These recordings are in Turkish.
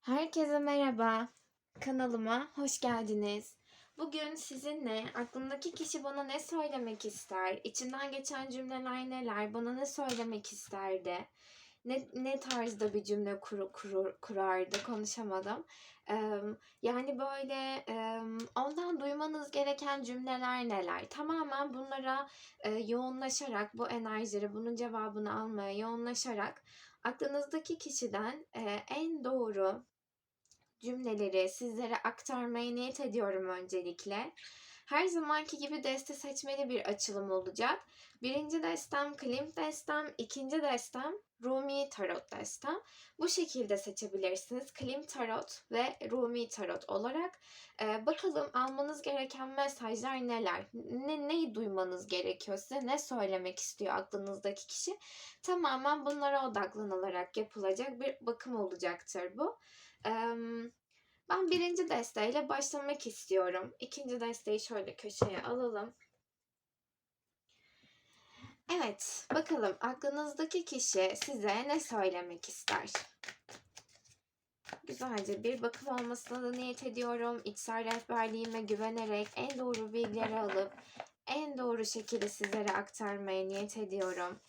Herkese merhaba. Kanalıma hoş geldiniz. Bugün sizinle aklımdaki kişi bana ne söylemek ister, içinden geçen cümleler neler, bana ne söylemek isterdi, ne, ne tarzda bir cümle kuru, kuru, kurardı, konuşamadım. Eee, yani böyle eee, ondan duymanız gereken cümleler neler? Tamamen bunlara eee, yoğunlaşarak, bu enerjileri, bunun cevabını almaya yoğunlaşarak aklınızdaki kişiden eee, en doğru cümleleri sizlere aktarmaya niyet ediyorum öncelikle. Her zamanki gibi deste seçmeli bir açılım olacak. Birinci destem Klimt destem, ikinci destem Rumi Tarot destem. Bu şekilde seçebilirsiniz. Klimt Tarot ve Rumi Tarot olarak. Ee, bakalım almanız gereken mesajlar neler? Ne, neyi duymanız gerekiyor size? Ne söylemek istiyor aklınızdaki kişi? Tamamen bunlara odaklanılarak yapılacak bir bakım olacaktır bu. Ben birinci desteğiyle başlamak istiyorum. İkinci desteği şöyle köşeye alalım. Evet, bakalım aklınızdaki kişi size ne söylemek ister? Güzelce bir bakım olmasına da niyet ediyorum. İçsel rehberliğime güvenerek en doğru bilgileri alıp en doğru şekilde sizlere aktarmaya niyet ediyorum.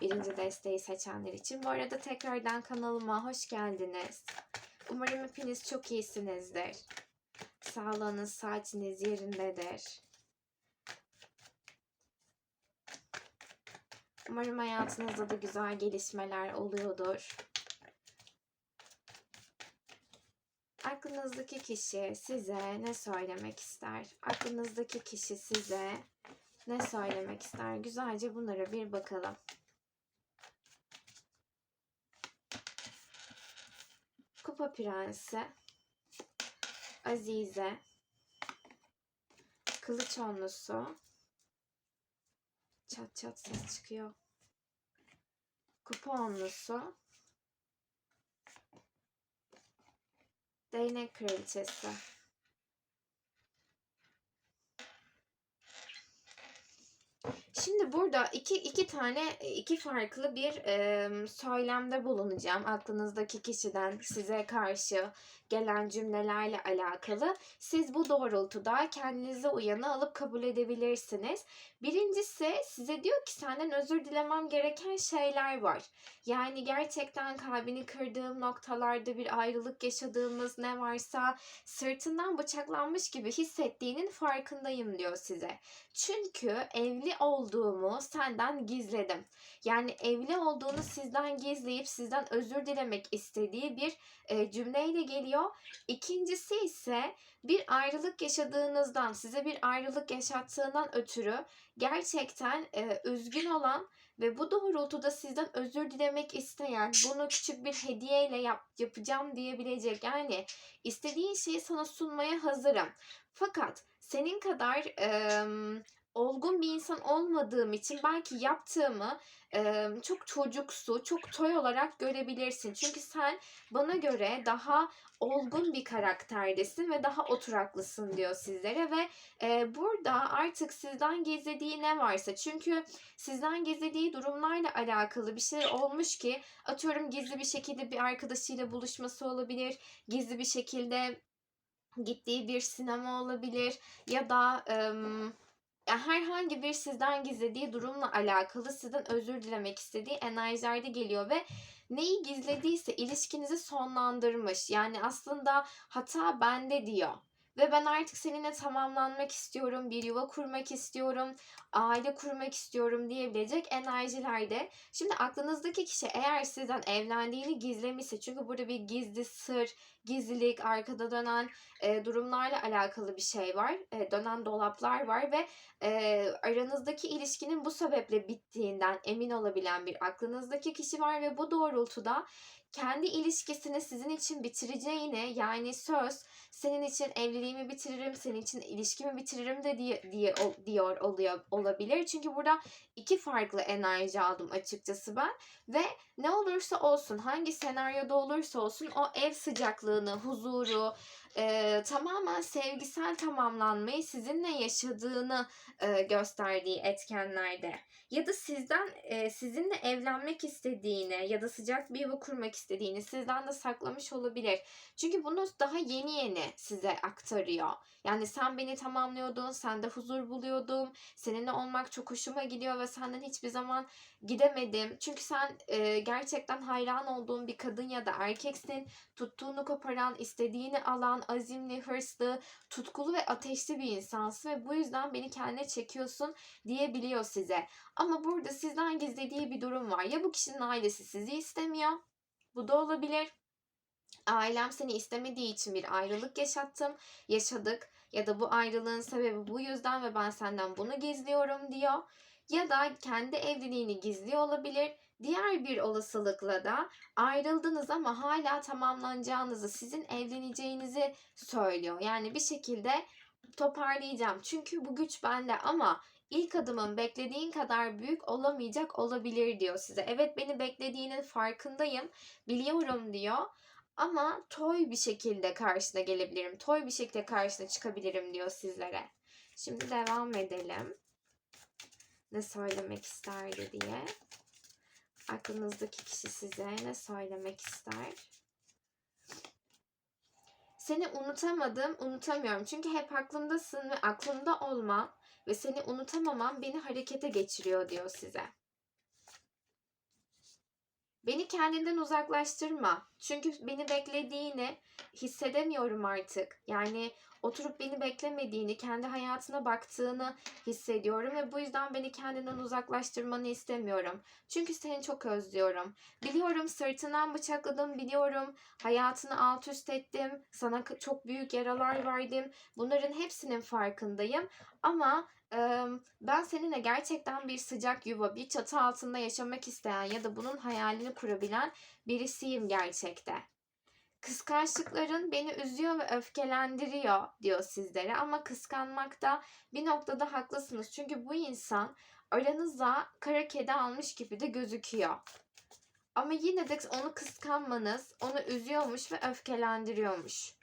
Birinci desteği seçenler için. Bu arada tekrardan kanalıma hoş geldiniz. Umarım hepiniz çok iyisinizdir. Sağlığınız, saatiniz yerindedir. Umarım hayatınızda da güzel gelişmeler oluyordur. Aklınızdaki kişi size ne söylemek ister? Aklınızdaki kişi size ne söylemek ister? Güzelce bunlara bir bakalım. Kupa Prensi, Azize, Kılıç Onlusu, çat çat ses çıkıyor. Kupa Onlusu, Değnek Kraliçesi. Şimdi burada iki, iki tane iki farklı bir e, söylemde bulunacağım aklınızdaki kişiden size karşı gelen cümlelerle alakalı. Siz bu doğrultuda kendinize uyanı alıp kabul edebilirsiniz. Birincisi size diyor ki senden özür dilemem gereken şeyler var. Yani gerçekten kalbini kırdığım noktalarda bir ayrılık yaşadığımız ne varsa sırtından bıçaklanmış gibi hissettiğinin farkındayım diyor size. Çünkü evli olduğumu senden gizledim. Yani evli olduğunu sizden gizleyip sizden özür dilemek istediği bir e, cümleyle geliyor. İkincisi ise bir ayrılık yaşadığınızdan, size bir ayrılık yaşattığından ötürü gerçekten e, üzgün olan ve bu doğrultuda sizden özür dilemek isteyen, bunu küçük bir hediyeyle yap, yapacağım diyebilecek. Yani istediğin şeyi sana sunmaya hazırım. Fakat senin kadar e, olgun bir insan olmadığım için belki yaptığımı e, çok çocuksu, çok toy olarak görebilirsin. Çünkü sen bana göre daha olgun bir karakterdesin ve daha oturaklısın diyor sizlere ve e, burada artık sizden gizlediği ne varsa çünkü sizden gizlediği durumlarla alakalı bir şey olmuş ki atıyorum gizli bir şekilde bir arkadaşıyla buluşması olabilir, gizli bir şekilde gittiği bir sinema olabilir ya da ya herhangi bir sizden gizlediği durumla alakalı sizden özür dilemek istediği enerjilerde geliyor ve neyi gizlediyse ilişkinizi sonlandırmış. Yani aslında hata bende diyor. Ve ben artık seninle tamamlanmak istiyorum, bir yuva kurmak istiyorum, aile kurmak istiyorum diyebilecek enerjilerde. Şimdi aklınızdaki kişi eğer sizden evlendiğini gizlemişse, çünkü burada bir gizli sır, gizlilik, arkada dönen e, durumlarla alakalı bir şey var. E, dönen dolaplar var ve e, aranızdaki ilişkinin bu sebeple bittiğinden emin olabilen bir aklınızdaki kişi var ve bu doğrultuda kendi ilişkisini sizin için bitireceğine yani söz senin için evliliğimi bitiririm, senin için ilişkimi bitiririm de diye, diye diyor oluyor olabilir. Çünkü burada iki farklı enerji aldım açıkçası ben ve ne olursa olsun hangi senaryoda olursa olsun o ev sıcaklığını, huzuru, e, tamamen sevgisel tamamlanmayı sizinle yaşadığını e, gösterdiği etkenlerde ya da sizden e, sizinle evlenmek istediğine ya da sıcak bir yuva kurmak istediğini sizden de saklamış olabilir. Çünkü bunu daha yeni yeni size aktarıyor. Yani sen beni tamamlıyordun, sende huzur buluyordum, seninle olmak çok hoşuma gidiyor ve senden hiçbir zaman gidemedim. Çünkü sen e, gerçekten hayran olduğun bir kadın ya da erkeksin. Tuttuğunu koparan, istediğini alan, azimli, hırslı, tutkulu ve ateşli bir insansın ve bu yüzden beni kendine çekiyorsun diyebiliyor size. Ama burada sizden gizlediği bir durum var. Ya bu kişinin ailesi sizi istemiyor. Bu da olabilir. Ailem seni istemediği için bir ayrılık yaşattım, yaşadık ya da bu ayrılığın sebebi bu yüzden ve ben senden bunu gizliyorum diyor. Ya da kendi evliliğini gizliyor olabilir. Diğer bir olasılıkla da ayrıldınız ama hala tamamlanacağınızı, sizin evleneceğinizi söylüyor. Yani bir şekilde toparlayacağım. Çünkü bu güç bende ama ilk adımın beklediğin kadar büyük olamayacak olabilir diyor size. Evet beni beklediğinin farkındayım, biliyorum diyor. Ama toy bir şekilde karşına gelebilirim. Toy bir şekilde karşına çıkabilirim diyor sizlere. Şimdi devam edelim. Ne söylemek isterdi diye. Aklınızdaki kişi size ne söylemek ister? Seni unutamadım, unutamıyorum. Çünkü hep aklımdasın ve aklımda olman ve seni unutamamam beni harekete geçiriyor diyor size. Beni kendinden uzaklaştırma. Çünkü beni beklediğini hissedemiyorum artık. Yani oturup beni beklemediğini, kendi hayatına baktığını hissediyorum ve bu yüzden beni kendinden uzaklaştırmanı istemiyorum. Çünkü seni çok özlüyorum. Biliyorum sırtından bıçakladım, biliyorum hayatını alt üst ettim, sana çok büyük yaralar verdim. Bunların hepsinin farkındayım ama ben seninle gerçekten bir sıcak yuva, bir çatı altında yaşamak isteyen ya da bunun hayalini kurabilen birisiyim gerçekte. Kıskançlıkların beni üzüyor ve öfkelendiriyor diyor sizlere ama kıskanmakta bir noktada haklısınız. Çünkü bu insan aranıza kara kedi almış gibi de gözüküyor. Ama yine de onu kıskanmanız onu üzüyormuş ve öfkelendiriyormuş.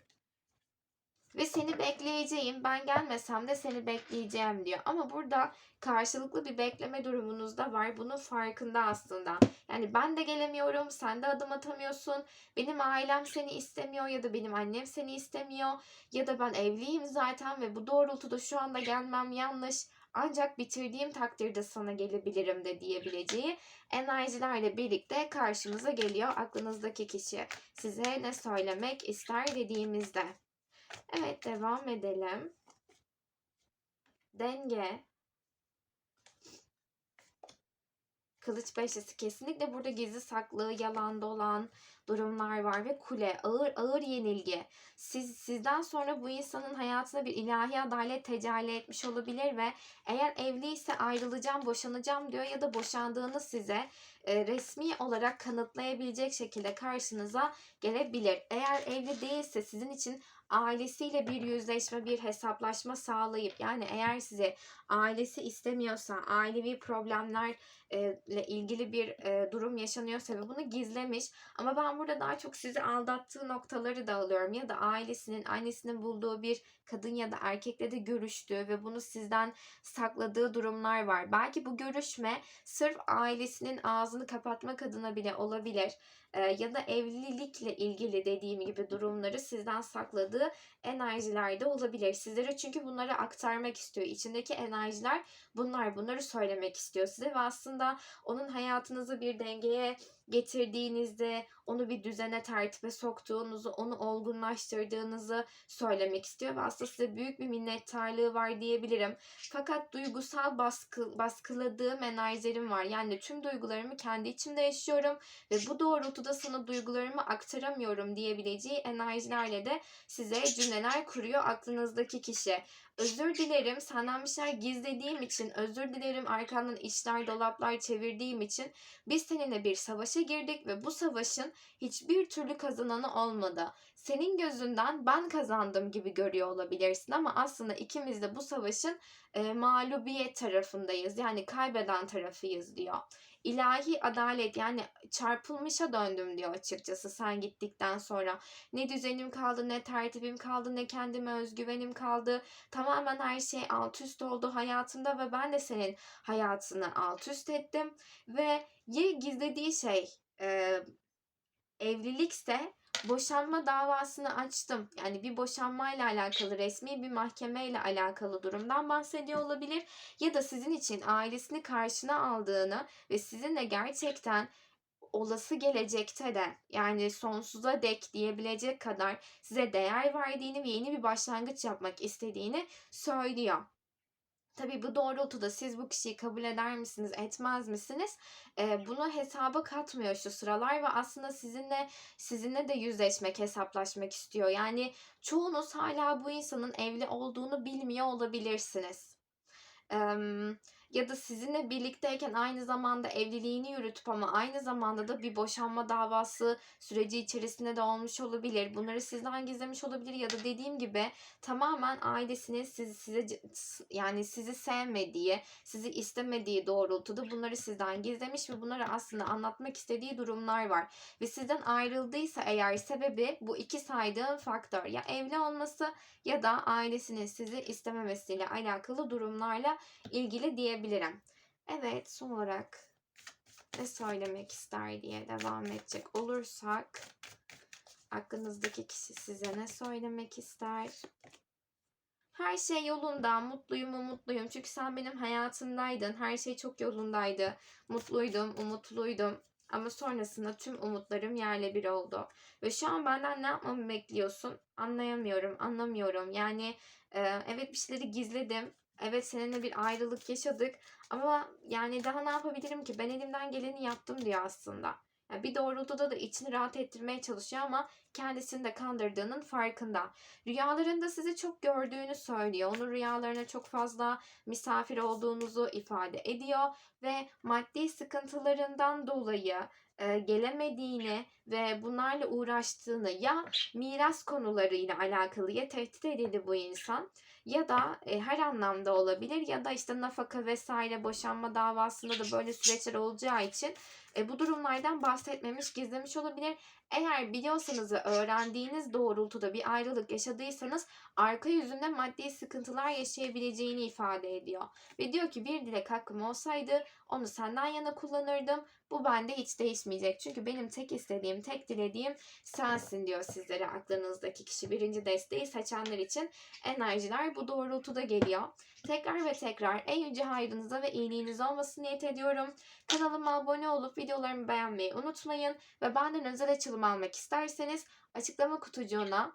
Ve seni bekleyeceğim. Ben gelmesem de seni bekleyeceğim diyor. Ama burada karşılıklı bir bekleme durumunuz da var. Bunun farkında aslında. Yani ben de gelemiyorum, sen de adım atamıyorsun. Benim ailem seni istemiyor ya da benim annem seni istemiyor. Ya da ben evliyim zaten ve bu doğrultuda şu anda gelmem yanlış. Ancak bitirdiğim takdirde sana gelebilirim de diyebileceği enerjilerle birlikte karşımıza geliyor aklınızdaki kişi. Size ne söylemek ister dediğimizde. Evet devam edelim. Denge. Kılıç beşlisi kesinlikle burada gizli saklı, yalan dolan durumlar var ve kule, ağır ağır yenilgi. Siz sizden sonra bu insanın hayatına bir ilahi adalet tecelli etmiş olabilir ve eğer evliyse ayrılacağım, boşanacağım diyor ya da boşandığını size e, resmi olarak kanıtlayabilecek şekilde karşınıza gelebilir. Eğer evli değilse sizin için ailesiyle bir yüzleşme, bir hesaplaşma sağlayıp yani eğer size ailesi istemiyorsa, ailevi problemler e, ile ilgili bir durum yaşanıyorsa ve bunu gizlemiş ama ben burada daha çok sizi aldattığı noktaları da alıyorum ya da ailesinin, annesinin bulduğu bir kadın ya da erkekle de görüştüğü ve bunu sizden sakladığı durumlar var. Belki bu görüşme sırf ailesinin ağzını kapatmak adına bile olabilir. Ee, ya da evlilikle ilgili dediğim gibi durumları sizden sakladığı enerjiler de olabilir. Sizlere çünkü bunları aktarmak istiyor. İçindeki enerjiler bunlar. Bunları söylemek istiyor size ve aslında onun hayatınızı bir dengeye getirdiğinizde, onu bir düzene tertibe soktuğunuzu, onu olgunlaştırdığınızı söylemek istiyor ve aslında size büyük bir minnettarlığı var diyebilirim. Fakat duygusal baskı, baskıladığım enerjilerim var. Yani tüm duygularımı kendi içimde yaşıyorum ve bu doğrultuda sana duygularımı aktaramıyorum diyebileceği enerjilerle de size cümleler kuruyor aklınızdaki kişi. Özür dilerim senden bir şeyler gizlediğim için, özür dilerim arkandan işler dolaplar çevirdiğim için biz seninle bir savaşa girdik ve bu savaşın hiçbir türlü kazananı olmadı. Senin gözünden ben kazandım gibi görüyor olabilirsin ama aslında ikimiz de bu savaşın e, mağlubiyet tarafındayız. Yani kaybeden tarafıyız diyor. İlahi adalet yani çarpılmışa döndüm diyor açıkçası sen gittikten sonra. Ne düzenim kaldı, ne tertibim kaldı, ne kendime özgüvenim kaldı. Tamamen her şey alt üst oldu hayatımda ve ben de senin hayatını alt üst ettim. Ve ya gizlediği şey e, evlilikse boşanma davasını açtım. Yani bir boşanmayla alakalı resmi bir mahkemeyle alakalı durumdan bahsediyor olabilir. Ya da sizin için ailesini karşına aldığını ve sizinle gerçekten olası gelecekte de yani sonsuza dek diyebilecek kadar size değer verdiğini ve yeni bir başlangıç yapmak istediğini söylüyor. Tabii bu doğrultuda siz bu kişiyi kabul eder misiniz, etmez misiniz? Ee, bunu hesaba katmıyor şu sıralar ve aslında sizinle sizinle de yüzleşmek, hesaplaşmak istiyor. Yani çoğunuz hala bu insanın evli olduğunu bilmiyor olabilirsiniz. Eee, ya da sizinle birlikteyken aynı zamanda evliliğini yürütüp ama aynı zamanda da bir boşanma davası süreci içerisinde de olmuş olabilir. Bunları sizden gizlemiş olabilir ya da dediğim gibi tamamen ailesinin sizi size yani sizi sevmediği, sizi istemediği doğrultuda bunları sizden gizlemiş ve bunları aslında anlatmak istediği durumlar var. Ve sizden ayrıldıysa eğer sebebi bu iki saydığım faktör ya evli olması ya da ailesinin sizi istememesiyle alakalı durumlarla ilgili diyebilirim. Evet son olarak ne söylemek ister diye devam edecek olursak aklınızdaki kişi size ne söylemek ister? Her şey yolunda, mutluyum, umutluyum. Çünkü sen benim hayatımdaydın. Her şey çok yolundaydı. Mutluydum, umutluydum. Ama sonrasında tüm umutlarım yerle bir oldu. Ve şu an benden ne yapmamı bekliyorsun? Anlayamıyorum, anlamıyorum. Yani evet bir şeyleri gizledim. Evet seninle bir ayrılık yaşadık. Ama yani daha ne yapabilirim ki? Ben elimden geleni yaptım diyor aslında. Yani bir doğrultuda da içini rahat ettirmeye çalışıyor ama kendisini de kandırdığının farkında. Rüyalarında sizi çok gördüğünü söylüyor. Onun rüyalarına çok fazla misafir olduğunuzu ifade ediyor ve maddi sıkıntılarından dolayı e, gelemediğini ve bunlarla uğraştığını ya miras konularıyla alakalı ya tehdit edildi bu insan ya da e, her anlamda olabilir ya da işte nafaka vesaire boşanma davasında da böyle süreçler olacağı için e, bu durumlardan bahsetmemiş, gizlemiş olabilir. Eğer biliyorsanız ve öğrendiğiniz doğrultuda bir ayrılık yaşadıysanız arka yüzünde maddi sıkıntılar yaşayabileceğini ifade ediyor. Ve diyor ki bir dilek hakkım olsaydı onu senden yana kullanırdım. Bu bende hiç değişmeyecek. Çünkü benim tek istediğim, tek dilediğim sensin diyor sizlere aklınızdaki kişi. Birinci desteği seçenler için enerjiler bu doğrultuda geliyor. Tekrar ve tekrar en yüce hayrınıza ve iyiliğiniz olmasını niyet ediyorum. Kanalıma abone olup videolarımı beğenmeyi unutmayın. Ve benden özel açılım almak isterseniz açıklama kutucuğuna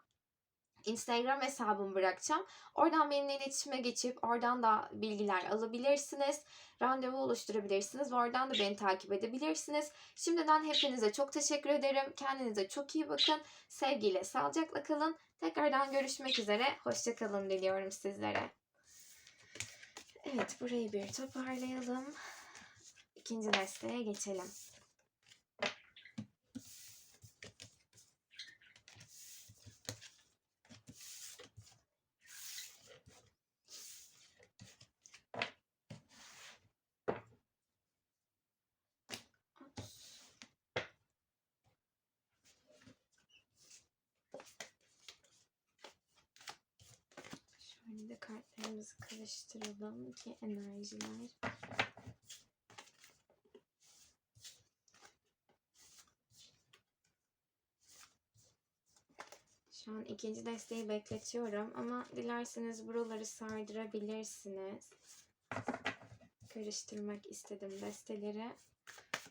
Instagram hesabımı bırakacağım. Oradan benimle iletişime geçip oradan da bilgiler alabilirsiniz. Randevu oluşturabilirsiniz. Oradan da beni takip edebilirsiniz. Şimdiden hepinize çok teşekkür ederim. Kendinize çok iyi bakın. Sevgiyle, sağlıcakla kalın. Tekrardan görüşmek üzere. Hoşçakalın diliyorum sizlere. Evet burayı bir toparlayalım. İkinci desteğe geçelim. Şöyle de kartlarımızı karıştıralım ki enerjiler Şu an ikinci desteği bekletiyorum ama dilerseniz buraları sardırabilirsiniz. Karıştırmak istedim desteleri.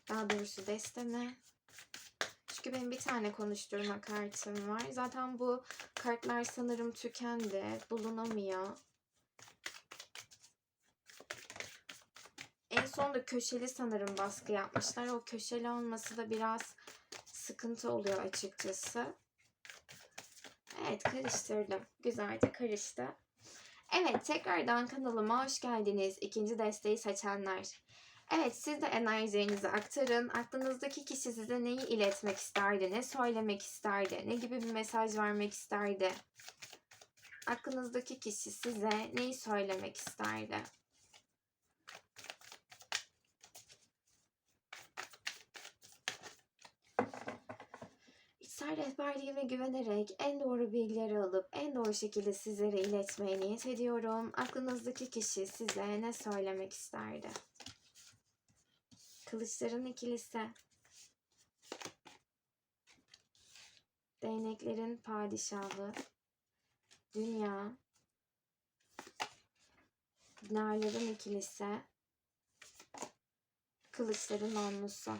Daha doğrusu destemi. Çünkü benim bir tane konuşturma kartım var. Zaten bu kartlar sanırım tükendi. Bulunamıyor. Son da köşeli sanırım baskı yapmışlar. O köşeli olması da biraz sıkıntı oluyor açıkçası. Evet karıştırdım. Güzelce karıştı. Evet tekrardan kanalıma hoş geldiniz. İkinci desteği seçenler. Evet siz de enerjilerinizi aktarın. Aklınızdaki kişi size neyi iletmek isterdi? Ne söylemek isterdi? Ne gibi bir mesaj vermek isterdi? Aklınızdaki kişi size neyi söylemek isterdi? İçsel rehberliğime güvenerek en doğru bilgileri alıp en doğru şekilde sizlere iletmeye niyet ediyorum. Aklınızdaki kişi size ne söylemek isterdi? Kılıçların ikilisi. Değneklerin padişahı. Dünya. Dinarların ikilisi. Kılıçların onlusu.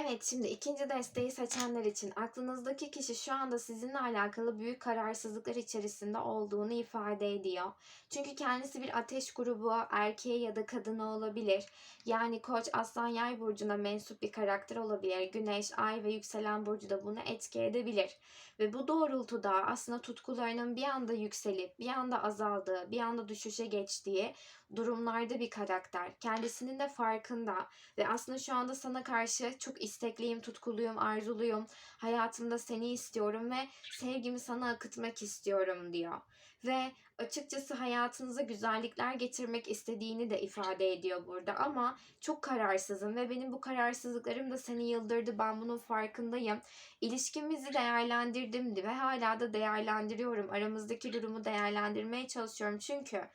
Evet, şimdi ikinci desteği seçenler için aklınızdaki kişi şu anda sizinle alakalı büyük kararsızlıklar içerisinde olduğunu ifade ediyor. Çünkü kendisi bir ateş grubu, erkeği ya da kadını olabilir. Yani Koç, Aslan, Yay burcuna mensup bir karakter olabilir. Güneş, Ay ve yükselen burcu da bunu etki edebilir. Ve bu doğrultuda aslında tutkularının bir anda yükselip, bir anda azaldığı, bir anda düşüşe geçtiği durumlarda bir karakter. Kendisinin de farkında ve aslında şu anda sana karşı çok istekliyim, tutkuluyum, arzuluyum. Hayatımda seni istiyorum ve sevgimi sana akıtmak istiyorum diyor. Ve açıkçası hayatınıza güzellikler getirmek istediğini de ifade ediyor burada ama çok kararsızım ve benim bu kararsızlıklarım da seni yıldırdı. Ben bunun farkındayım. İlişkimizi değerlendirdim ve hala da değerlendiriyorum. Aramızdaki durumu değerlendirmeye çalışıyorum. Çünkü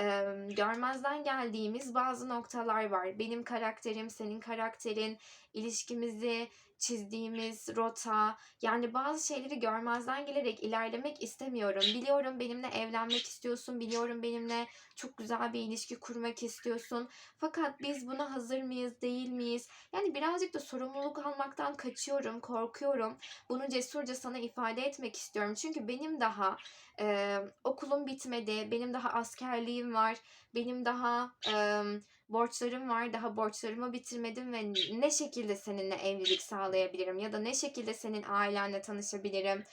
e, görmezden geldiğimiz bazı noktalar var. Benim karakterim, senin karakterin, ilişkimizi çizdiğimiz rota, yani bazı şeyleri görmezden gelerek ilerlemek istemiyorum. Biliyorum benimle evlenmek istiyorsun, biliyorum benimle çok güzel bir ilişki kurmak istiyorsun. Fakat biz buna hazır mıyız, değil miyiz? Yani birazcık da sorumluluk almaktan kaçıyorum, korkuyorum. Bunu cesurca sana ifade etmek istiyorum. Çünkü benim daha e, okulum bitmedi, benim daha askerliğim var, benim daha e, borçlarım var, daha borçlarımı bitirmedim ve ne şekilde seninle evlilik sağlayabilirim ya da ne şekilde senin ailenle tanışabilirim,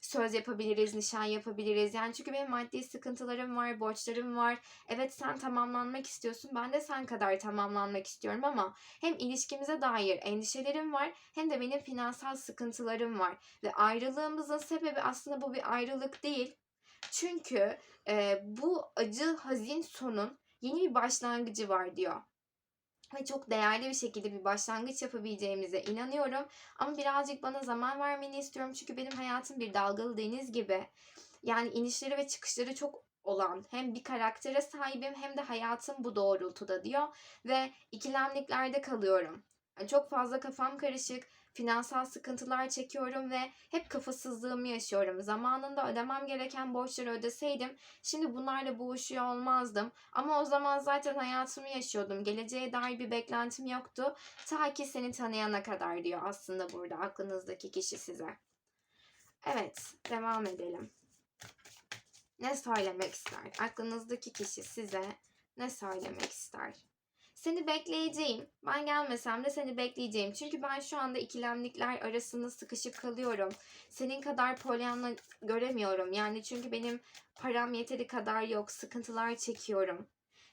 söz yapabiliriz, nişan yapabiliriz. Yani çünkü benim maddi sıkıntılarım var, borçlarım var. Evet sen tamamlanmak istiyorsun, ben de sen kadar tamamlanmak istiyorum ama hem ilişkimize dair endişelerim var hem de benim finansal sıkıntılarım var. Ve ayrılığımızın sebebi aslında bu bir ayrılık değil. Çünkü e, bu acı, hazin sonun yeni bir başlangıcı var diyor. Ve çok değerli bir şekilde bir başlangıç yapabileceğimize inanıyorum. Ama birazcık bana zaman vermeni istiyorum. Çünkü benim hayatım bir dalgalı deniz gibi. Yani inişleri ve çıkışları çok olan hem bir karaktere sahibim hem de hayatım bu doğrultuda diyor. Ve ikilemliklerde kalıyorum. Yani çok fazla kafam karışık, finansal sıkıntılar çekiyorum ve hep kafasızlığımı yaşıyorum. Zamanında ödemem gereken borçları ödeseydim şimdi bunlarla boğuşuyor olmazdım. Ama o zaman zaten hayatımı yaşıyordum. Geleceğe dair bir beklentim yoktu. Ta ki seni tanıyana kadar diyor aslında burada aklınızdaki kişi size. Evet, devam edelim. Ne söylemek ister? Aklınızdaki kişi size ne söylemek ister? Seni bekleyeceğim. Ben gelmesem de seni bekleyeceğim. Çünkü ben şu anda ikilemlikler arasında sıkışıp kalıyorum. Senin kadar polyanla göremiyorum. Yani çünkü benim param yeteri kadar yok. Sıkıntılar çekiyorum.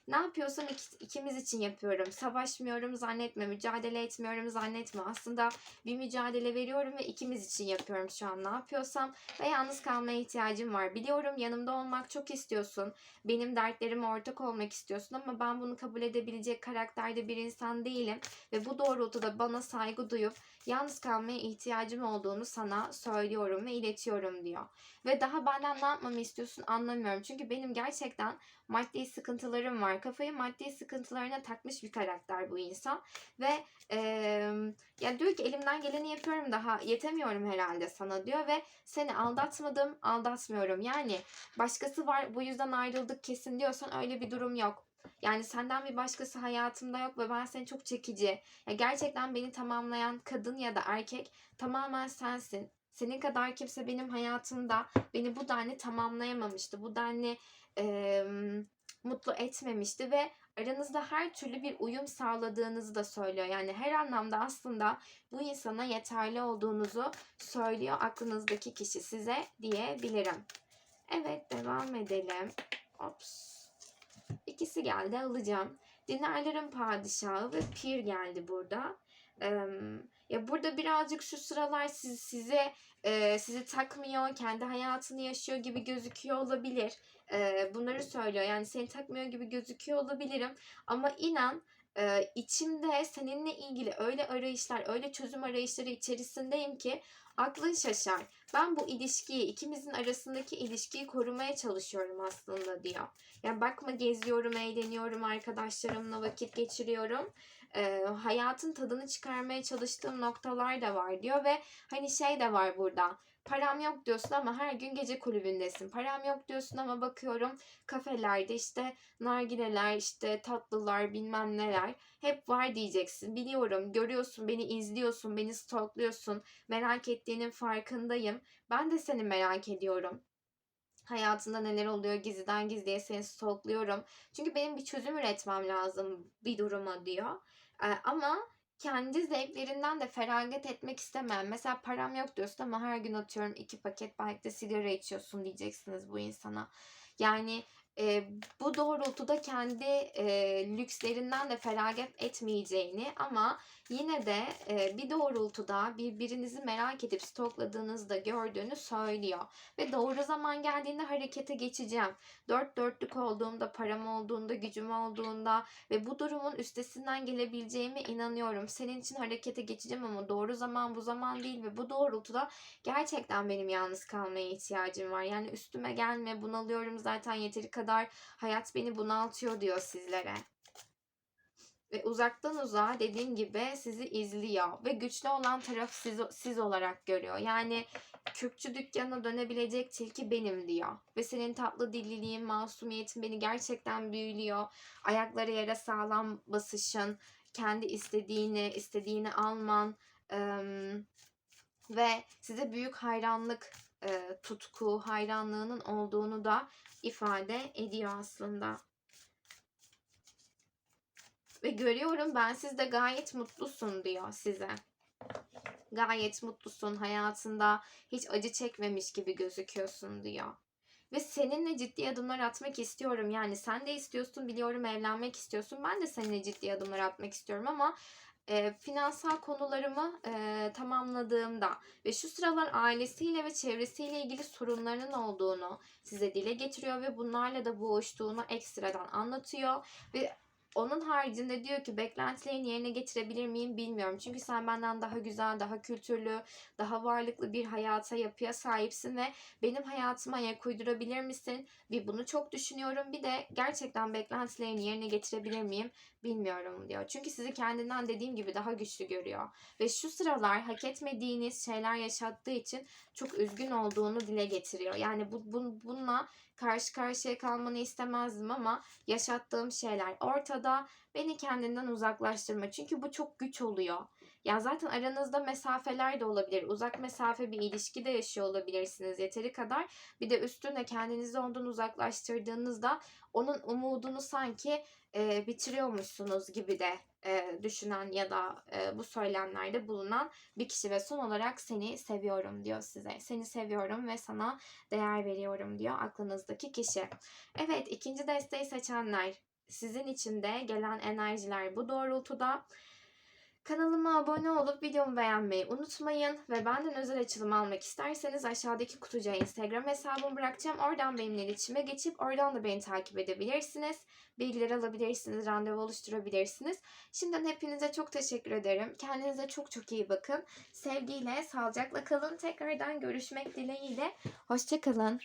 Ne yapıyorsam ik- ikimiz için yapıyorum. Savaşmıyorum zannetme, mücadele etmiyorum zannetme. Aslında bir mücadele veriyorum ve ikimiz için yapıyorum şu an ne yapıyorsam. Ve yalnız kalmaya ihtiyacım var. Biliyorum yanımda olmak çok istiyorsun. Benim dertlerime ortak olmak istiyorsun ama ben bunu kabul edebilecek karakterde bir insan değilim. Ve bu doğrultuda bana saygı duyup yalnız kalmaya ihtiyacım olduğunu sana söylüyorum ve iletiyorum diyor. Ve daha benden ne yapmamı istiyorsun anlamıyorum. Çünkü benim gerçekten maddi sıkıntılarım var. Kafayı maddi sıkıntılarına takmış bir karakter bu insan. Ve eee, ya diyor ki elimden geleni yapıyorum daha yetemiyorum herhalde sana diyor ve seni aldatmadım, aldatmıyorum. Yani başkası var bu yüzden ayrıldık kesin diyorsan öyle bir durum yok. Yani senden bir başkası hayatımda yok ve ben seni çok çekici. Ya gerçekten beni tamamlayan kadın ya da erkek tamamen sensin. Senin kadar kimse benim hayatımda beni bu denli tamamlayamamıştı. Bu denli eee, mutlu etmemişti ve aranızda her türlü bir uyum sağladığınızı da söylüyor. Yani her anlamda aslında bu insana yeterli olduğunuzu söylüyor aklınızdaki kişi size diyebilirim. Evet devam edelim. Ops. İkisi geldi alacağım. Dinarların padişahı ve pir geldi burada. Eee, ya burada birazcık şu sıralar siz, size e, sizi takmıyor, kendi hayatını yaşıyor gibi gözüküyor olabilir. E, bunları söylüyor. Yani seni takmıyor gibi gözüküyor olabilirim. Ama inan e, içimde seninle ilgili öyle arayışlar, öyle çözüm arayışları içerisindeyim ki aklın şaşar. Ben bu ilişkiyi, ikimizin arasındaki ilişkiyi korumaya çalışıyorum aslında diyor. Yani bakma geziyorum, eğleniyorum, arkadaşlarımla vakit geçiriyorum. e, hayatın tadını çıkarmaya çalıştığım noktalar da var diyor ve hani şey de var burada. Param yok diyorsun ama her gün gece kulübündesin. Param yok diyorsun ama bakıyorum kafelerde işte nargileler, işte tatlılar, bilmem neler hep var diyeceksin. Biliyorum, görüyorsun, beni izliyorsun, beni stalkluyorsun. Merak ettiğinin farkındayım. Ben de seni merak ediyorum. Hayatında neler oluyor gizliden gizliye seni stalkluyorum. Çünkü benim bir çözüm üretmem lazım bir duruma diyor. Ee, ama kendi zevklerinden de feragat etmek istemem. Mesela param yok diyorsun ama her gün atıyorum iki paket belki de sigara içiyorsun diyeceksiniz bu insana. Yani e, bu doğrultuda kendi e, lükslerinden de feragat etmeyeceğini ama yine de e, bir doğrultuda birbirinizi merak edip stokladığınızda gördüğünü söylüyor. Ve doğru zaman geldiğinde harekete geçeceğim. Dört dörtlük olduğumda, param olduğunda, gücüm olduğunda ve bu durumun üstesinden gelebileceğime inanıyorum. Senin için harekete geçeceğim ama doğru zaman bu zaman değil ve bu doğrultuda gerçekten benim yalnız kalmaya ihtiyacım var. Yani üstüme gelme, bunalıyorum zaten yeteri kadar hayat beni bunaltıyor diyor sizlere. Ve uzaktan uzağa dediğim gibi sizi izliyor ve güçlü olan taraf siz, siz olarak görüyor. Yani Kürkçü dükkanına dönebilecek tilki benim diyor. Ve senin tatlı dilliliğin, masumiyetin beni gerçekten büyülüyor. Ayakları yere sağlam basışın, kendi istediğini, istediğini alman ım, ve size büyük hayranlık, e, tutku, hayranlığının olduğunu da ifade ediyor aslında. Ve görüyorum ben sizde gayet mutlusun diyor size. Gayet mutlusun hayatında hiç acı çekmemiş gibi gözüküyorsun diyor. Ve seninle ciddi adımlar atmak istiyorum. Yani sen de istiyorsun biliyorum evlenmek istiyorsun. Ben de seninle ciddi adımlar atmak istiyorum ama e, finansal konularımı e, tamamladığımda ve şu sıralar ailesiyle ve çevresiyle ilgili sorunlarının olduğunu size dile getiriyor ve bunlarla da boğuştuğunu ekstradan anlatıyor ve onun haricinde diyor ki beklentilerini yerine getirebilir miyim bilmiyorum. Çünkü sen benden daha güzel, daha kültürlü, daha varlıklı bir hayata, yapıya sahipsin ve benim hayatıma ayak uydurabilir misin? Bir bunu çok düşünüyorum. Bir de gerçekten beklentilerini yerine getirebilir miyim bilmiyorum diyor. Çünkü sizi kendinden dediğim gibi daha güçlü görüyor. Ve şu sıralar hak etmediğiniz şeyler yaşattığı için çok üzgün olduğunu dile getiriyor. Yani bu, bu bununla karşı karşıya kalmanı istemezdim ama yaşattığım şeyler ortada. Beni kendinden uzaklaştırma. Çünkü bu çok güç oluyor. Ya zaten aranızda mesafeler de olabilir. Uzak mesafe bir ilişki de yaşıyor olabilirsiniz yeteri kadar. Bir de üstüne kendinizi ondan uzaklaştırdığınızda onun umudunu sanki e, bitiriyormuşsunuz gibi de e, düşünen ya da e, bu söylemlerde bulunan bir kişi ve son olarak seni seviyorum diyor size. Seni seviyorum ve sana değer veriyorum diyor aklınızdaki kişi. Evet ikinci desteği seçenler sizin için de gelen enerjiler bu doğrultuda. Kanalıma abone olup videomu beğenmeyi unutmayın ve benden özel açılım almak isterseniz aşağıdaki kutucuğa Instagram hesabımı bırakacağım. Oradan benimle iletişime geçip oradan da beni takip edebilirsiniz. Bilgileri alabilirsiniz, randevu oluşturabilirsiniz. Şimdiden hepinize çok teşekkür ederim. Kendinize çok çok iyi bakın. Sevgiyle, sağlıcakla kalın. Tekrardan görüşmek dileğiyle. Hoşçakalın.